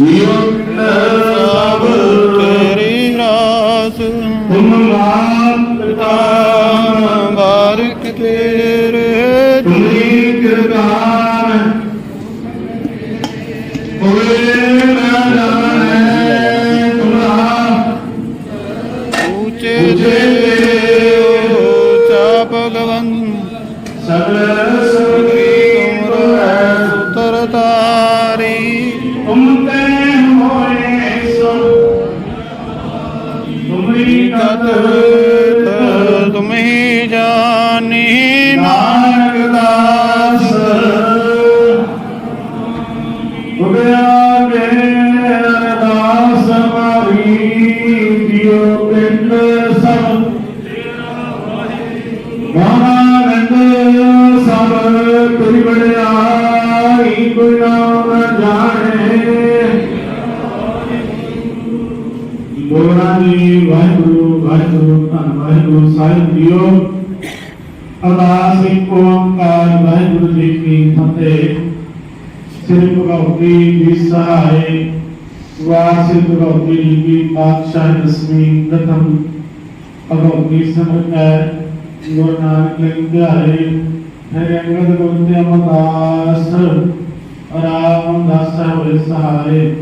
ਨਿਯੁਕਤ ਸਭ ਤੇਰੀ ਰਾਸ ਤੁਮ ਮਾਤਾ ਬਾਰਕ ਵਾਰ ਸ੍ਰੀ ਭਗਵਤੀ ਜੀ ਕੀ ਪਾਤਸ਼ਾਹ ਦਸਵੀਂ ਪ੍ਰਥਮ ਭਗਵਤੀ ਸਮਝ ਹੈ ਗੁਰੂ ਨਾਨਕ ਲਿਖ ਦਿਹਾੜੇ ਹੈ ਅੰਗਦ ਗੁਰੂ ਤੇ ਅਮਰਦਾਸ ਰਾਮ ਦਾਸ ਹੋਏ ਸਹਾਰੇ।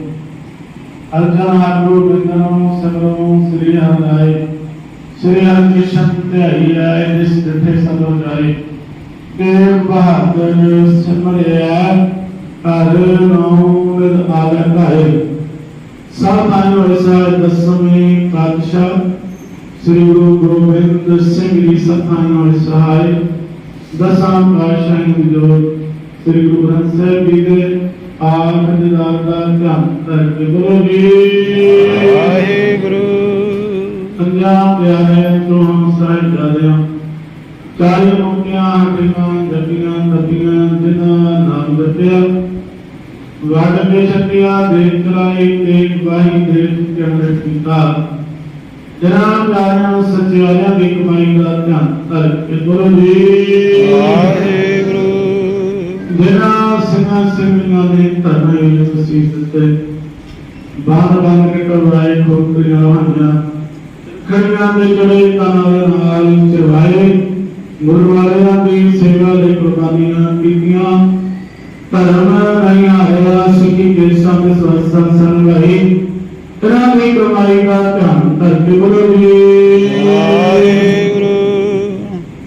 ਅਰਜਨ ਆਗੂ ਬਿੰਦਨੋਂ ਸਗਲੋਂ ਸ੍ਰੀ ਹਰਿ ਸ੍ਰੀ ਹਰਿ ਕ੍ਰਿਸ਼ਨ ਧਿਆਈ ਆਏ, ਜਿਸ ਦਿੱਤੇ ਸਭੋ ਜਾਏ। ਦੇਵ ਬਹਾਦਰ ਸਿਮਰਿਆ ਹਰ ਨਾਮ ਮਿਲ ਆਵੇ ਆਇਓ ਐਸਾ ਦਸਵੇਂ ਪਾਤਸ਼ਾਹ ਸ੍ਰੀ ਗੁਰੂ ਗੋਬਿੰਦ ਸਿੰਘ ਜੀ ਸਤਾਨੋ ਸਹਾਇ ਦਸਾਂ ਪਾਤਸ਼ਾਹਾਂ ਦੀ ਜੋ ਸ੍ਰੀ ਗੁਰੂ ਗ੍ਰੰਥ ਸਾਹਿਬ ਜੀ ਦੇ ਆਖ ਦਿਦਾਰ ਦਾ ਧਿਆਨ ਕਰਕੇ ਬੋਲੋ ਜੀ। ਵਾਹਿਗੁਰੂ। ਪੰਜਾਬ ਪਿਆਰੇ ਤੋਂ ਹਮ ਸਾਹਿਬ ਜਾਦੇ ਹਾਂ ਚਾਰੇ ਮੁਕਤੀਆਂ ਹਟੀਆਂ ਜਪੀਆਂ ਤਪੀਆਂ ਜਿਨ੍ਹਾਂ ਨਾਮ ਦਿੱਤਿਆ ਵਡ ਕੇ ਸ਼ਕਤੀਆਂ ਦੇਖ ਚਲਾਈ ਤੇਗ ਵਾਹੀ ਦੇਖ ਚੰਦਰ ਕੀਤਾ। ਜਨਾਬ ਪਿਆਰਿਆਂ ਸੱਚਿਆਰਿਆਂ ਦੀ ਕਮਾਈ ਦਾ ਧਿਆਨ ਕਰਕੇ ਬੋਲੋ ਜੀ। ਵਾਹਿਗੁਰੂ। ਜਿਹੜਾ ਸਿੰਘਾਂ ਸਿੰਘਾਂ ਦੇ ਧਰਨੇ ਵਿੱਚ ਵਸੀਤ ਦਿੱਤੇ। ਬਾਹਰ ਬੰਦ ਕੇ ਕਰਵਾਏ ਖੋਤਰੀਆਂ ਹੋਈਆਂ। ਖੜੀਆਂ ਦੇ ਜੜੇ ਦੇ ਨਾਲ ਚਰਵਾਏ। ਗੁਰੂ ਵਾਲਿਆਂ ਦੀ ਸੇਵਾ ਲਈ ਕੁਰਬਾਨੀਆਂ ਧਰਮ ਨਹੀਂ ਆਇਆ ਸਿੱਖੀ ਦੇ ਸੰਗ ਸੰਸਨ ਸੰਗਾਈ ਤੇਰਾ ਦੀ ਕਮਾਈ ਦਾ ਧਿਆਨ ਕਰਕੇ ਬੋਲੋ ਜੀ।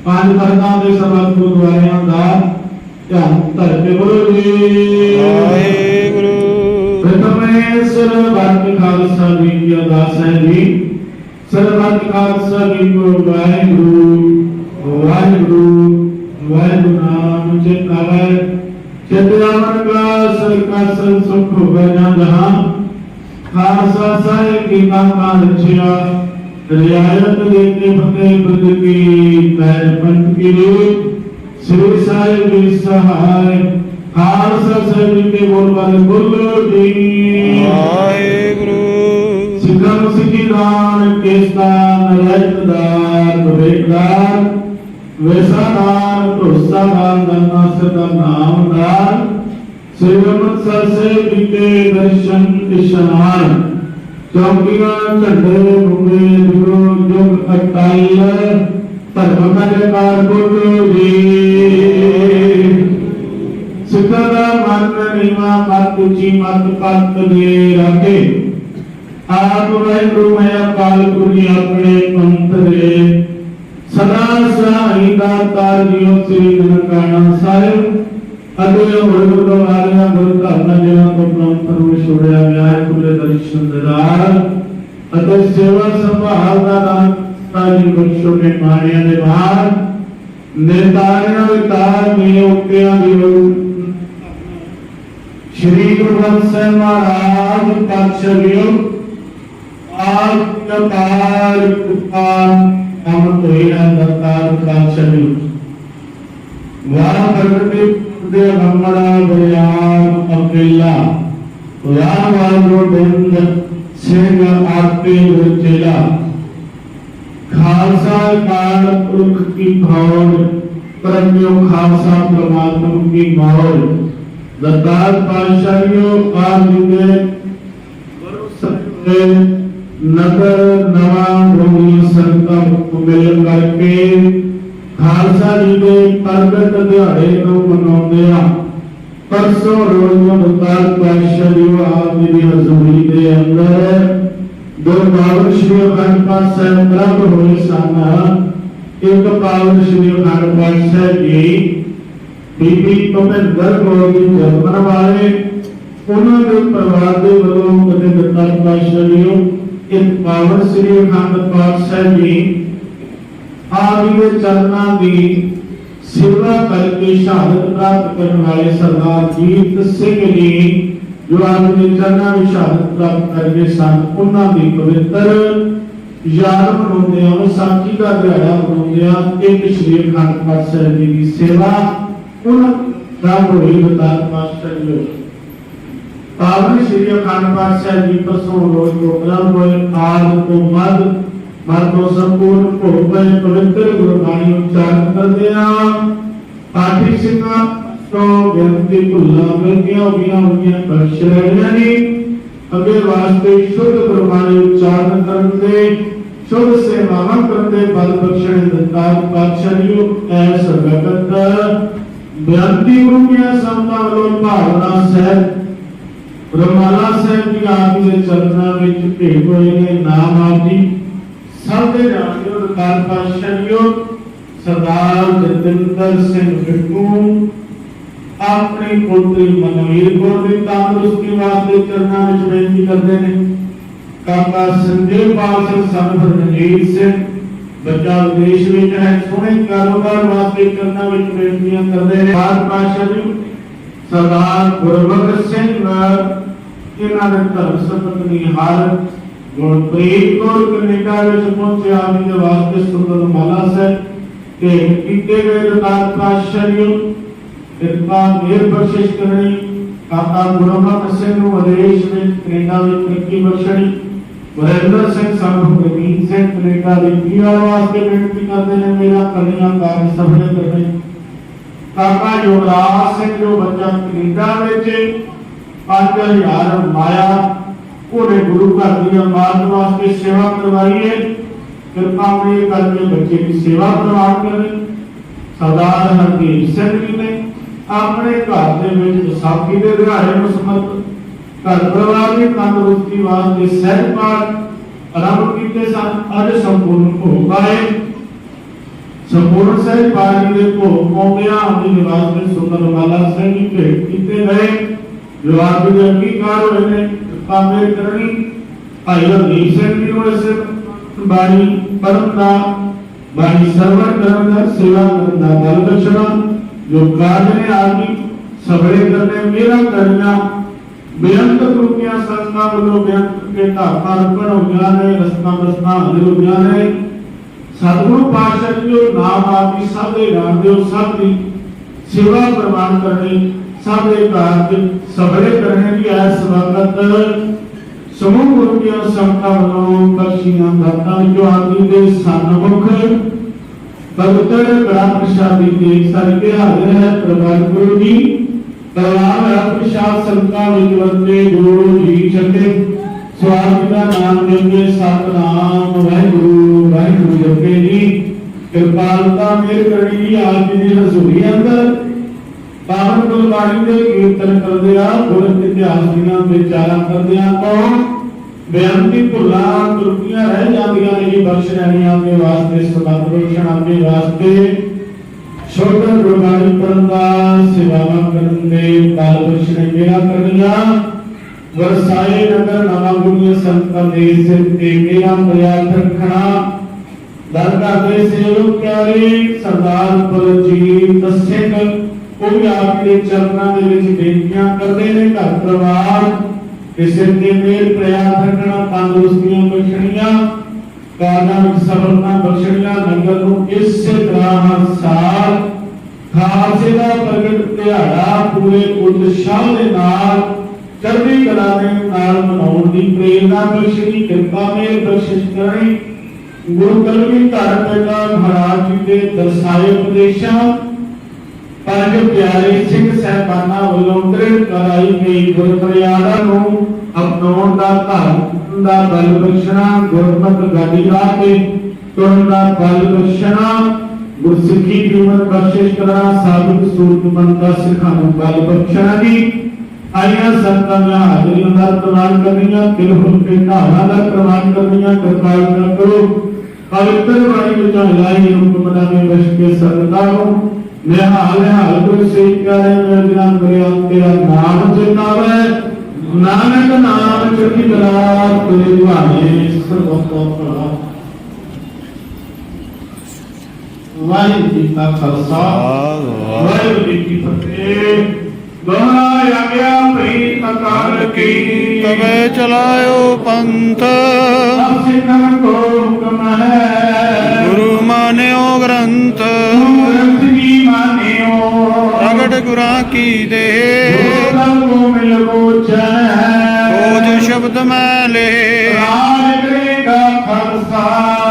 ਪੰਜ ਵਰਤਾਂ ਦੇ ਸਬਦ ਗੁਰਦੁਆਰਿਆਂ ਦਾ ਧਿਆਨ ਧਰਕੇ ਬੋਲੋ ਜੀ। ਵਾਹਿਗੁਰੂ। ਪ੍ਰਥਮੇ ਸਰਬੱਤ ਖਾਲਸਾ ਜੀ ਅਰਦਾਸ ਹੈ ਜੀ। ਸਰਬੱਤ ਖਾਲਸਾ ਜੀ ਕੋ ਵਾਹਿਗੁਰੂ। ਚਿਤਿਆਵਨ ਕਾ ਸਰਕਾ ਸੰ ਸੁਖ ਹੋਵੇ ਨਾ ਜਹਾਂ ਖਾਲਸਾ ਸਾਹਿਬ ਕੀ ਨਾਮਾ ਰਚਿਆ ਰਿਆਇਤ ਦੇਤੇ ਫਤਿਹ ਬੁੱਧ ਕੀ ਪੈਰ ਪੰਥ ਕੀ ਰੂਪ ਸ੍ਰੀ ਸਾਹਿਬ ਦੀ ਸਹਾਇ ਖਾਲਸਾ ਸਾਹਿਬ ਕੇ ਬੋਲ ਵਾਲੇ ਬੋਲੋ ਜੀ ਵਾਹਿਗੁਰੂ। ਸਿੱਖਾਂ ਸਿੱਖੀ ਦਾਨ ਕੇਸਦਾਨ ਰਹਿਤਦਾਰ ਬਵੇਕਦਾਰ ਵੇਸਾਦਾਨ ਭਰੋਸਾਦਾਨ ਦਾਨਾ ਸਦਾ ਨਾਮਦਾਰ ਸ੍ਰੀ ਅੰਮ੍ਰਿਤਸਰ ਸਾਹਿਬ ਜੀ ਦਰਸ਼ਨ ਇਸ਼ਨਾਨ। ਚੌਕੀਆਂ, ਝੰਡੇ, ਮੁੰਡੇ ਗੁਰੂ ਜੁਗ ਅਟਲ ਧਰਮ ਦੇ ਕਾਰ ਬੋਲੋ ਜੀ। ਸਿੱਖਾਂ ਦਾ ਮਨ ਨੀਵਾ ਮਤ ਉੱਚੀ ਮਤ ਪੱਤ ਦੇ ਰਾਖੇ। ਆਪ ਵਾਹਿਗੁਰੂ, ਮੈਂ ਅਕਾਲ ਪੁਰਖ ਆਪਣੇ ਪੰਥ ਦੇ ਸਦਾ ਸਹਾਈ ਦਾ ਤਾਰ ਜੀਓ ਸ੍ਰੀ ਨਨਕਾਣਾ ਸਾਹਿਬ ਅਤੇ ਹੋਰ ਗੁਰਦੁਆਰਿਆਂ ਗੁਰੂ ਧਰਮ ਜਿਨ੍ਹਾਂ ਤੋਂ ਪ੍ਰੰਪਰ ਨੂੰ ਛੋੜਿਆ ਗਿਆ ਹੈ ਖੁੱਲੇ ਦਰਸ਼ਨ ਦਿਦਾਰ ਅਤੇ ਸੇਵਾ ਸੰਭਾਲ ਦਾ ਦਾਨ ਤਾਜੀ ਬਖਸ਼ੋ ਕੇ ਮਾਣਿਆਂ ਦੇ ਬਾਹਰ ਨਿਰਤਾਰਿਆਂ ਦੇ ਤਾਰ ਮੇ ਉਕਿਆਂ ਦੀ ਸ਼੍ਰੀ ਗੁਰੂ ਗ੍ਰੰਥ ਸਾਹਿਬ ਮਹਾਰਾਜ, ਪਾਤਸ਼ਾਹ ਜੀ, ਆਪ ਕਤਾਰ ਕੁਪਾਨ ਅਮਰ ਹੋਇਆ ਦਤਾਰ ਪਾਤਸ਼ਾਹ ਜੀ ਵਾਹ ਪ੍ਰਗਟੀ ਦੇ ਹਮਰਾ ਬਿਆਨ ਅਕੇਲਾ। ਵਾਹ ਵਾਹ ਬਿੰਦ ਸਿੰਘ ਆਪੇ ਵਿਚਲਾ ਖਾਲਸਾ ਕਾਲ ਪੁਰਖ ਕੀ ਖੌੜ ਪਰਮਿਓ ਖਾਲਸਾ ਪ੍ਰਮਾਤਮ ਕੀ ਮੌੜ। ਦਤਾਰ ਪਾਤਸ਼ਾਹੀਓ ਆਪ ਜੀ ਦੇ ਕੇ ਨਗਰ ਨਵਾਂ ਗੋਬਿੰਦ ਸੰਤਾਂ ਮਿਲ ਕਰਕੇ ਖਾਲਸਾ ਜੀ ਦੇ ਪ੍ਰਗਟ ਦਿਹਾੜੇ ਨੂੰ ਮਨਾਉਂਦੇ ਆ ਪਰਸੋਂ ਰੋਜ਼ ਮੁਤਾਲ ਪਾਸ਼ਾ ਜੀ ਆਪ ਦੀ ਹਜ਼ੂਰੀ ਦੇ ਅੰਦਰ। ਦੋ ਸ਼੍ਰੀ ਅਖੰਡ ਪਾਠ ਸਾਹਿਬ ਪ੍ਰਾਪਤ ਹੋਏ ਸਨ। ਇੱਕ ਪਾਵਨ ਸ਼੍ਰੀ ਅਖੰਡ ਪਾਠ ਸਾਹਿਬ ਜੀ, ਬੀਬੀ ਭੁਪਿੰਦਰ ਕੌਰ ਜੀ ਜਨਮਨ ਵਾਲੇ, ਉਹਨਾਂ ਦੇ ਪਰਿਵਾਰ ਦੇ ਵੱਲੋਂ ਕਦੇ ਦਿੱਤਾ ਪਾਸ਼ਾ ਜੀ ਨੂੰ ਇੱਕ ਪਾਵਨ ਸ਼੍ਰੀ ਅਖੰਡ ਪਾਠ ਜੀ ਆਪ ਦੇ ਚਰਨਾਂ ਦੀ ਸੇਵਾ ਕਰਕੇ ਸ਼ਹਾਦਤ ਪ੍ਰਾਪਤ ਕਰਨ ਵਾਲੇ ਸਰਦਾਰ ਜੀਤ ਸਿੰਘ ਜੀ, ਜੋ ਆਪ ਦੇ ਚਰਨਾਂ ਵਿੱਚ ਸ਼ਹਾਦਤ ਪ੍ਰਾਪਤ ਕਰਕੇ ਸਨ, ਉਹਨਾਂ ਦੀ ਪਵਿੱਤਰ ਯਾਦ ਮਨਾਉਂਦੇ ਆ ਸਾਖੀ ਦਾ ਦਿਹਾੜਾ ਮਨਾਉਂਦੇ ਆ ਇੱਕ ਸ਼੍ਰੀ ਅਖੰਡ ਪਾਠ ਜੀ ਦੀ ਸੇਵਾ, ਉਹਨਾਂ ਦਾ ਹੋਈ ਬਤਾ ਮਾਸਟਰ ਜੀ ਪਾਵਨ ਸ਼੍ਰੀ ਅਖੰਡ ਪਾਠ ਸਾਹਿਬ ਜੀ ਪਰਸੋਂ ਰੋਜ਼ ਪ੍ਰੋਗਰਾਮ ਹੋਏ ਆਦ ਤੋਂ ਮਦ ਮਨ ਤੋਂ ਸੰਪੂਰਨ ਭੋਗ ਪਵਿੱਤਰ ਗੁਰਬਾਣੀ ਉਚਾਰਨ ਕਰਦੇ ਆ। ਪਾਠੀ ਸਿੰਘਾਂ ਤੋਂ ਬੇਨਤੀ ਭੁੱਲਾਂ ਮਿਲਦੀਆਂ ਹੋਈਆਂ ਹੋਈਆਂ ਬਖਸ਼ ਲੈਣੀਆਂ ਨੇ। ਅੱਗੇ ਵਾਸਤੇ ਸ਼ੁੱਧ ਗੁਰਬਾਣੀ ਉਚਾਰਨ ਕਰਨ ਦੇ, ਸ਼ੁੱਧ ਸੇਵਾਵਾਂ ਕਰਨ ਦੇ ਬਲ ਬਖਸ਼ਣ ਦਿੱਤਾ ਪਾਤਸ਼ਾਹ ਜੀ ਐਸ ਵਕਤ ਬੇਨਤੀ ਗੁਰੂ ਦੀਆਂ ਸੰਤਾਂ ਵੱਲੋਂ ਭਾਵਨਾ ਸਹਿਤ ਰਮਾਲਾ ਸਾਹਿਬ ਜੀ ਆਪ ਜੀ ਦੇ ਚਰਨਾਂ ਵਿੱਚ ਭੇਟ ਹੋਏ ਨੇ, ਨਾਮ ਆਪ ਜੀ। ਸਭ ਦੇ ਜਾਣਦੇ ਹੋ ਕਾਲ ਪਾਸ਼ਾਹੀਓ ਸਰਦਾਰ ਜਤਿੰਦਰ ਸਿੰਘ ਬਿੱਟੂ, ਆਪਣੀ ਪੁੱਤਰੀ ਮਨਵੀਰ ਕੌਰ ਦੀ ਤੰਦਰੁਸਤੀ ਵਾਸਤੇ ਚਰਨਾਂ ਵਿੱਚ ਬੇਨਤੀ ਕਰਦੇ ਨੇ। ਕਾਕਾ ਸੰਜੀਵ ਪਾਲ ਸਿੰਘ ਸੰਤ ਰਣਜੀਤ ਸਿੰਘ, ਬੱਚਾ ਵਿਦੇਸ਼ ਵਿੱਚ ਹੈ, ਸੋਹਣੇ ਕਾਰੋਬਾਰ ਵਾਸਤੇ ਚਰਨਾਂ ਵਿੱਚ ਬੇਨਤੀਆਂ ਕਰਦੇ ਨੇ। ਬਾਦ ਪਾਸ਼ਾ ਜੀ ਸਰਦਾਰ ਗੁਰਬਖਸ਼ ਸਿੰਘ ਇਹਨਾਂ ਦੇ ਧਰਮ ਸਪਤਨੀ ਹਰ ਗੁਰਪ੍ਰੀਤ ਕੌਰ ਕੈਨੇਡਾ ਵਿੱਚ ਪਹੁੰਚੇ ਆਪ ਦੇ ਵਾਸਤੇ ਸੁੰਦਰ ਮਾਲਾ ਸਾਹਿਬ ਤੇ ਕੀਤੇ ਗਏ ਰਤਾਤ ਪਾਸ਼ਾਹੀਓ ਕਿਰਪਾ ਮੇਰ ਬਖਸ਼ਿਸ਼ ਕਰਨੀ, ਕਾਕਾ ਗੁਰਮੁਖ ਸਿੰਘ ਨੂੰ ਵਿਦੇਸ਼ ਵਿੱਚ ਕੈਨੇਡਾ ਵਿੱਚ ਤਰੱਕੀ ਬਖਸ਼ਣੀ। ਵਰਿੰਦਰ ਸਿੰਘ ਸਾਹਿਬ ਗੁਰਮੀਤ ਸਿੰਘ ਕੈਨੇਡਾ ਵਿੱਚ ਪੀਆਰ ਵਾਸਤੇ ਬੇਨਤੀ ਕਰਦੇ ਨੇ, ਮੇਰਾ ਕਲੀਆਂ ਕਾਰਜ ਸਫਲ ਕਰਨੇ। ਕਾਕਾ ਯੁਵਰਾਜ ਸਿੰਘ ਜੋ ਬੱਚਾ ਕੈਨੇਡਾ ਵਿੱਚ 5000 ਮਾਇਆ ਉਹਨੇ ਗੁਰੂ ਘਰ ਦੀਆਂ ਮਾਰਨ ਵਾਸਤੇ ਸੇਵਾ ਕਰਵਾਈ ਹੈ ਕਿਰਪਾ ਮੇਰ ਕਰਕੇ ਬੱਚੇ ਦੀ ਸੇਵਾ ਪ੍ਰਵਾਨ ਕਰੇ। ਸਰਦਾਰ ਹਰਦੀਪ ਸਿੰਘ ਜੀ ਨੇ ਆਪਣੇ ਘਰ ਦੇ ਵਿੱਚ ਵਿਸਾਖੀ ਦੇ ਦਿਹਾੜੇ ਨੂੰ ਸਮਰਪਿਤ ਘਰ ਪਰਿਵਾਰ ਦੀ ਤੰਦਰੁਸਤੀ ਵਾਸਤੇ ਸਹਿਜ ਪਾਠ ਆਰੰਭ ਕੀਤੇ ਸਨ। ਅੱਜ ਸੰਪੂਰਨ ਹੋ ਗਏ ਸੰਪੂਰਨ ਸਹਿਜ ਪਾਠ ਦੇ ਭੋਗ ਪਾਉਂਦਿਆਂ ਆਪਣੇ ਨਿਵਾਸ ਦੇ ਸੁੰਦਰ ਮਾਲਾ ਸਿੰਘ ਜੀ ਭੇਟ ਕੀਤੇ ਗਏ। ਜਵਾਬ ਦੇ ਅੰਗੀਕਾਰ ਹੋਏ ਨੇ ਕਾਮੇ ਕਰਨੀ ਭਾਈ ਹਰਦੀਪ ਸਿੰਘ ਜੀ ਨੂੰ ਇਸ ਬਾਣੀ ਪੜਨ ਦਾ ਬਾਣੀ ਸਰਵਣ ਕਰਨ ਦਾ ਸੇਵਾ ਕਰਨ ਦਾ ਬਲ ਬਖਸ਼ਣਾ ਜੋ ਕਾਜ ਨੇ ਆਗੀ ਸਬਰੇ ਕਰਨੇ ਮੇਰਾ ਕਰਨਾ ਬੇਅੰਤ ਰੂਪੀਆਂ ਸੰਤਾਂ ਵੱਲੋਂ ਬੇਅੰਤ ਕੇ ਧਾਤਾਂ ਰੁਕਣ ਹੋਈਆਂ ਨੇ ਰਸਤਾਂ ਰਸਤਾਂ ਹਲੇ ਹੋਈਆਂ ਨੇ ਸਤਿਗੁਰੂ ਪਾਤਸ਼ਾਹ ਜੀ ਜੋ ਨਾਮ ਆਦਿ ਸਭ ਦੇ ਜਾਣਦੇ ਹੋ ਸਭ ਦੀ ਸੇਵਾ ਪ੍ਰਵਾਨ ਕਰਨੀ ਸਭ ਦੇ ਕਾਰਜ ਸਬਰੇ ਕਰਨੇ ਦੀ ਐਸ ਵਕਤ ਸਮੂਹ ਗੁਰੂ ਦੀਆਂ ਸੰਗਤਾਂ ਵੱਲੋਂ ਬਖਸ਼ੀਆਂ ਦਾਤਾਂ ਜੋ ਆਦਿ ਦੇ ਸਨਮੁਖ ਪਵਿੱਤਰ ਗ੍ਰੰਥ ਪ੍ਰਸ਼ਾਦੀ ਦੇ ਸਰਕੇ ਹਾਜ਼ਰ ਹੈ ਪ੍ਰਭਾਤ ਗੁਰੂ ਜੀ। ਪਰਵਾਨ ਗ੍ਰੰਥ ਪ੍ਰਸ਼ਾਦ ਸੰਗਤਾਂ ਵਿੱਚ ਵਰਤੇ ਗੁਰੂ ਜੀ ਛੱਡੇ ਸਵਾਮੀ ਦਾ ਨਾਮ ਲੈਂਦੇ ਸਤਨਾਮ ਵਾਹਿਗੁਰੂ ਵਾਹਿਗੁਰੂ ਜਪੇ ਜੀ। ਕਿਰਪਾਲਤਾ ਮੇਰ ਕਰਨੀ ਜੀ ਆਪ ਜੀ ਦੀ ਹਜ਼ੂਰੀ ਅੰਦਰ। ਪਾਵਨ ਗੁਰਬਾਣੀ ਦੇ ਕੀਰਤਨ ਕਰਦੇ ਆ ਗੁਰ ਇਤਿਹਾਸ ਦੀਆਂ ਵਿਚਾਰਾਂ ਕਰਦੇ ਆ, ਤੋਂ ਬੇਅੰਤੀ ਭੁੱਲਾਂ ਤੁਰਕੀਆਂ ਰਹਿ ਜਾਂਦੀਆਂ ਨੇ ਜੀ, ਬਖਸ਼ ਲੈਣੀਆਂ ਦੇ ਵਾਸਤੇ, ਸਬੰਧ ਰੋਸ਼ਣ ਆਪਣੇ ਵਾਸਤੇ। ਛੋਟਾ ਗੁਰਬਾਣੀ ਪੜਨ ਦਾ ਸੇਵਾਵਾਂ ਕਰਨ ਦੇ ਬਾਲ ਬਖਸ਼ਣੇ ਮੇਰਾ ਕਰਨੀਆਂ। ਵਰਸਾਏ ਨਗਰ ਨਵਾਂ ਗੁਰੂ ਸੰਤਾਂ ਦੇ ਸਿਰ ਤੇ ਮੇਰਾ ਪ੍ਰਿਆਤ ਰੱਖਣਾ। ਦਰਗਾਹ ਦੇ ਸੇਵਕ ਪਿਆਰੇ, ਸਰਦਾਰ ਬਲਜੀਤ ਸਿੰਘ ਉਹ ਵੀ ਆਪ ਦੇ ਚਰਨਾਂ ਦੇ ਵਿੱਚ ਬੇਨਤੀਆਂ ਕਰਦੇ ਨੇ, ਘਰ ਪਰਿਵਾਰ, ਕਿਸੇ ਦੇ ਮੇਲ ਪ੍ਰਿਆਸ ਰੱਖਣਾ, ਤੰਦਰੁਸਤੀਆਂ ਬਖਸ਼ਣੀਆਂ, ਕਾਰਨਾਂ ਵਿੱਚ ਸਫਲਤਾ ਬਖਸ਼ਣੀਆਂ, ਲੰਗਰ ਨੂੰ ਇਸੇ ਤਰ੍ਹਾਂ ਹਰ ਸਾਲ ਖਾਲਸੇ ਦਾ ਪ੍ਰਗਟ ਦਿਹਾੜਾ ਪੂਰੇ ਉਤਸ਼ਾਹ ਦੇ ਨਾਲ ਚੜ੍ਹਦੀ ਕਲਾ ਦੇ ਨਾਲ ਮਨਾਉਣ ਦੀ ਪ੍ਰੇਰਣਾ ਬਖਸ਼ਣੀ, ਕਿਰਪਾ ਮੇਲ ਬਖਸ਼ਿਸ਼ ਕਰਨੀ। ਗੁਰੂ ਕਲਗੀ ਧਾਰਨ ਪਿਤਾ ਮਹਾਰਾਜ ਜੀ ਦੇ ਦਰਸਾਏ ਉਪਦੇਸ਼ਾਂ ਪੰਜ ਪਿਆਰੇ ਸਿੰਘ ਸਹਿਬਾਨਾਂ ਵੱਲੋਂ ਦ੍ਰਿੜ ਕਰਾਈ ਗਈ ਗੁਰਮਰਿਆਦਾ ਨੂੰ ਅਪਣਾਉਣ ਦਾ ਧਰਮ, ਦਾ ਬਲ ਬਖਸ਼ਣਾ, ਗੁਰਮਤਿ ਗਾਡੀ ਲਾ ਕੇ ਤੁਰਨ ਦਾ ਬਲ ਬਖਸ਼ਣਾ, ਗੁਰਸਿੱਖੀ ਜੀਵਨ ਬਖਸ਼ਿਸ਼ ਕਰਨਾ, ਸਾਧੂ ਸੂਰਤ ਦਾ ਸਿੱਖਾਂ ਬਲ ਬਖਸ਼ਣਾ ਜੀ। ਆਈਆਂ ਸੰਤਾਂ ਦੀਆਂ ਹਾਜ਼ਰੀਆਂ ਦਾ ਪ੍ਰਮਾਣ ਕਰਨੀਆਂ ਦਿਲ ਹੁਕਮ ਕੇ ਦਾ ਪ੍ਰਮਾਣ ਕਰਨੀਆਂ, ਕਿਰਪਾਲ ਕਰੋ। ਪਵਿੱਤਰ ਬਾਣੀ ਵਿੱਚ ਲਾਈ ਹੁਕਮ ਦਾ ਕੇ ਸਰਦਾ ਨਿਹਾਲ ਨਿਹਾਲ ਗੁਰ ਸੇਵ ਕਰੇ ਮੇਰੇ ਕਰਿਆ ਤੇਰਾ ਨਾਮ ਚਿਤਾਵੇ ਨਾਨਕ ਨਾਮ ਚੜ੍ਹਦੀ ਕਲਾ ਤੇਰੇ ਭਾਣੇ ਸਰਬਤ ਭਲਾ। ਵਾਹਿਗੁਰੂ ਜੀ ਕਾ ਖਾਲਸਾ ਵਾਹਿਗੁਰੂ ਜੀ ਕੀ ਫਤਿਹ। ਦੋਹਰਾ ਆ ਗਿਆ ਭਈ ਅਕਾਲ ਕੀ। ਕਵੇ ਚਲਾਇਓ ਪੰਥ। ਸਭ ਸਿੱਖਾਂ ਕੋ ਹੁਕਮ ਹੈ। ਗੁਰੂ ਮਾਨਿਓ ਗ੍ਰੰਥ। ਗੁਰਾਂ ਕੀ ਦੇ? ਕੋ ਮਿਲ ਬੋਚੈ ਕੋਜ ਸ਼ਬਦ ਮੈਂ ਲੇ। ਰਾਜ ਕਰੇਗਾ ਖਾਲਸਾ।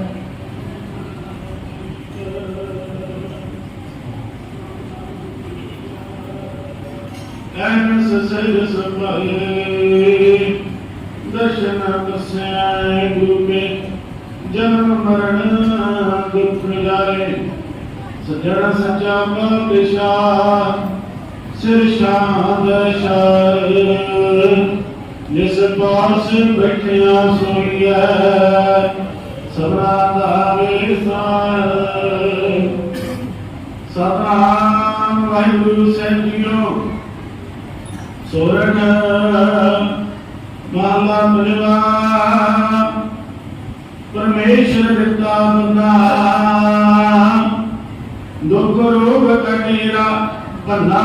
ਮਲੇ ਐਨ ਦਰਸ਼ਨ ਕਸਿਆ ਗੁਰੂ ਕੇ ਜਨਮ ਮਰਨ ਦੁਖ ਜਾਰੇ ਸਜਣ ਸੱਚਾ ਪਾਤਸ਼ਾਹ ਸਿਰ ਸ਼ਾਦ ਸ਼ਰ ਜਿਸ ਪਾਸ ਬੈਠਿਆ ਸੋਈਐ ਸਭਨਾ ਦਾ ਵੇਸਾਰ ਸਤਨਾਮ ਵਾਹਿਗੁਰੂ ਸਹਿਜਿਓ ਸੋਰਠ ਮਾਲਾ ਮਲਵਾ। ਪਰਮੇਸ਼ਰ ਦਿੱਤਾ ਬੰਦਾ। ਦੁੱਖ ਰੋਗ ਕਟੇਰਾ ਭੰਨਾ।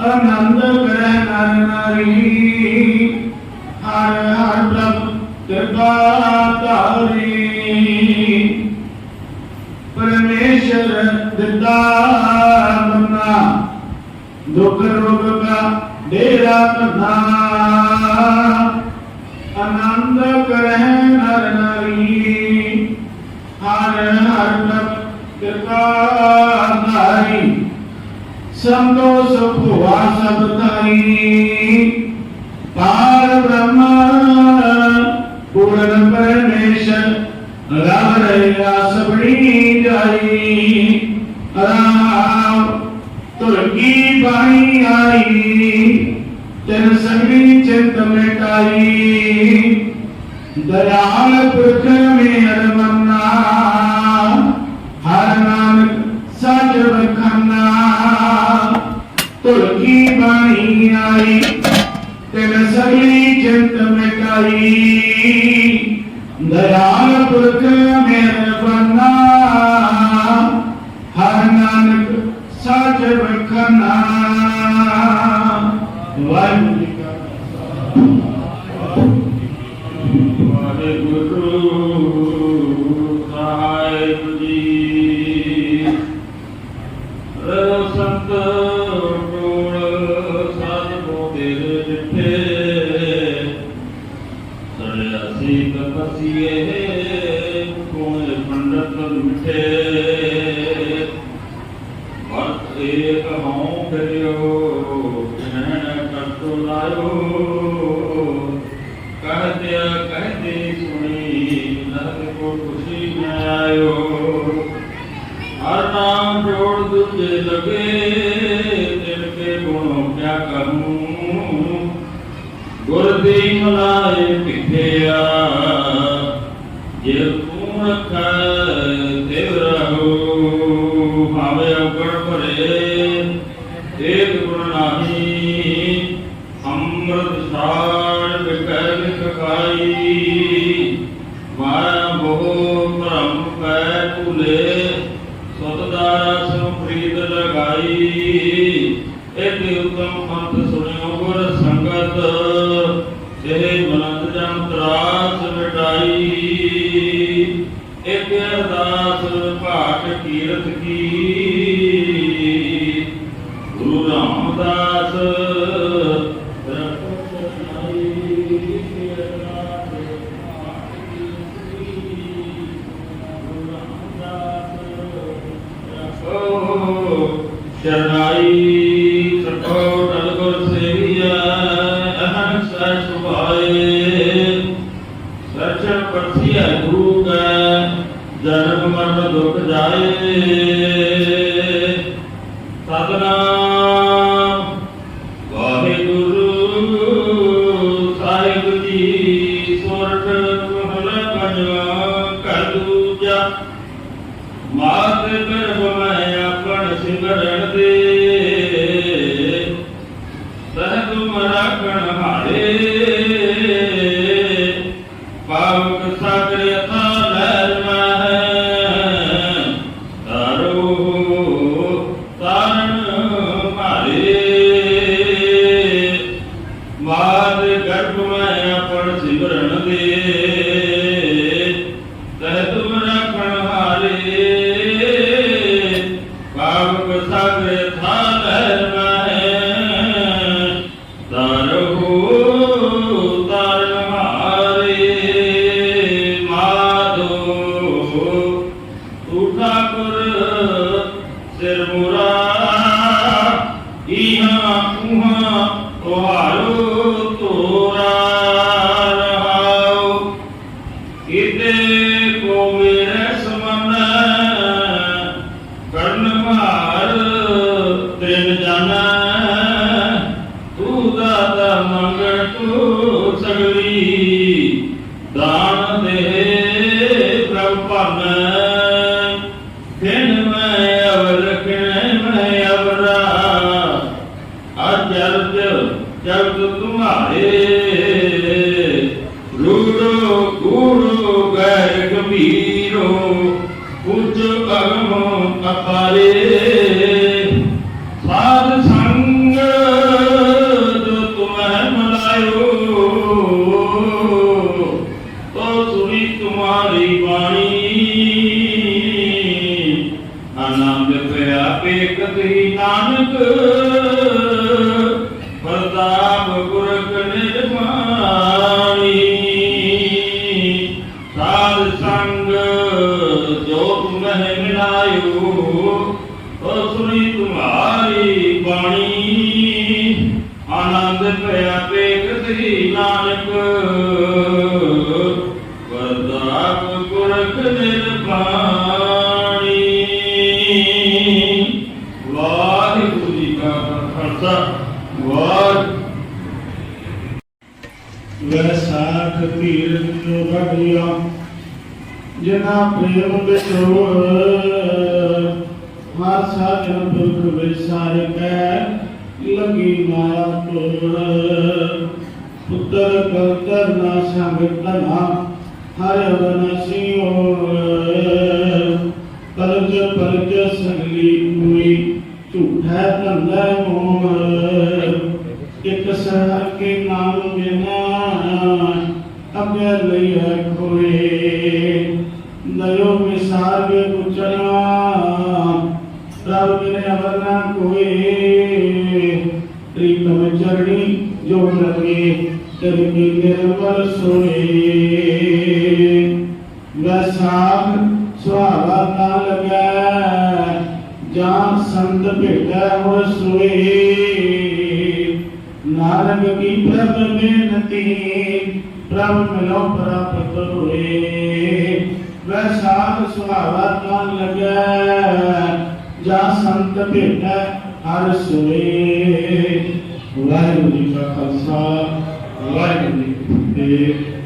ਆਨੰਦ ਕਰੈ ਨਰ ਨਾਰੀ। ਹਰ ਹਰ ਪ੍ਰਭ ਕਿਰਪਾ ਧਾਰੀ। ਪਰਮੇਸ਼ਰ ਦਿੱਤਾ ਬੰਨਾ ਦੁੱਖ ਰੋਗ ਕਾ ਡੇਰਾ ਬੰਨਾ ਆਨੰਦ ਕਰਹਿ ਨਰ ਨਾਰੀ। ਹਰ ਹਰ ਪ੍ਰਭ ਕਿਰਪਾ ਧਾਰੀ ਸੰਤੋ ਸੁਭਵਾ ਸਭ ਤਾਈ ਪਾਰ ਬ੍ਰਹਮ, ਪੂਰਨ ਪਰਮੇਸ਼ਰ ਰਾਮ ਰਈਆ ਸਭਣੀ ਜਾਈ। ਰਾਮ ਤੁਰਕੀ ਬਾਣੀ ਆਈ, ਤਿਨ ਸਗਲੀ ਚਿੰਤ ਮਿਟਾਈ। ਦਇਆਲ ਪੁਰਖ ਮੇਰ ਮੰਨਾ, ਹਰ ਨਾਨਕ ਸੱਚ ਵਖਨਾ। ਤੁਰਕੀ ਬਾਣੀ ਆਈ, ਤਿਨ ਸਗਲੀ ਚਿੰਤ ਮਿਟਾਈ। ਦਇਆਲ ਪੁਰਖ ਮੇਰ ਬੰਨਾ ਸੱਚ ਵਖਨਾ ਵਾਹਿਗੁਰੂ ਨਾਮ ਜੋੜ ਦੂਜੇ ਲਗੇ ਤਿਲ ਕੇ ਗੁਣੋ ਕਿਆ ਕਹੂੰ ਗੁਰ ਦੀ ਮਲਾਏ ਪਿਖਿਆ ਜੇ ਤੂੰ ਰਖੈ ਦੇਵ ਰਹੋ। ਭਾਵੇਂ ਅਗੜ ਭਰੇ ਤੇਗ ਗੁਣ ਨਾਹੀ ਲਗਾਈ ਇਕ ਉਤਮ ਪੰਥ ਸੁਣਿਓ ਗੁਰ ਸੰਗਤ। ਤੂੰ ਦਾਤਾ ਮੰਗਣ ਨਾਮ ਪਿਆ ਪੇਕਤ ਹੀ ਨਾਨਕ। ਵੈਸਾਖ ਧੀਰ ਜੋ ਬੜਿਆ ਜਿਨਾ ਪ੍ਰੇਮ ਵਿਚੋ ਹਰ ਸਾਜਨ ਪੁਰਖ ਵਿਸਾਰ ਕੈ ਲਗੀ ਮਾਇਆ ਤੋਰ ਪੁੱਤਰ ਕਲਤਰ ਨਾ ਸੰਗ ਤਨਾ ਹਰ ਅਵਨਸੀਓ ਕਲਜ ਪਰਜ ਸੰਗਲੀ ਹੋਈ ਝੂਠਾ ਧੰਦਾ ਮੋਹ ਇਕ ਸਹਰ ਕੇ ਨਾਮ ਬਿਨਾ ਅਗੇ ਲਈ ਹੈ ਕੋਏ ਦਇਓ ਵਿਸਾਰ ਕੇ ਕੁਚਨਾ ਨੇ ਅਵਰਨਾ ਕੋਏ। ਪ੍ਰੀਤਮ ਚਰਣੀ ਜੋ ਲਗੇ ਤੇਰੇ ਕੀ ਸੋਏ। ਵੈਸਾਖ ਸੁਹਾਵਾ ਨਾ ਲੱਗੈ ਜਾਂ ਸੰਤ ਭੇਟੈ ਹੋ ਸੋਏ। ਨਾਨਕ ਕੀ ਪ੍ਰਭ ਬੇਨਤੀ ਪ੍ਰਭ ਮਿਲੋ ਪ੍ਰਾਪਤ ਹੋਏ ਵੈ ਸਾਧ ਸੁਹਾਵਾ ਨਾ ਲੱਗੈ, ਜਾਂ ਸੰਤ ਭੇਟੈ ਹਰ ਸੋਏ ਵਾਹਿਗੁਰੂ ਜੀ ਕਾ ਖਾਲਸਾ, ਵਾਹਿਗੁਰੂ ਜੀ ਕੀ ਫਤਿਹ।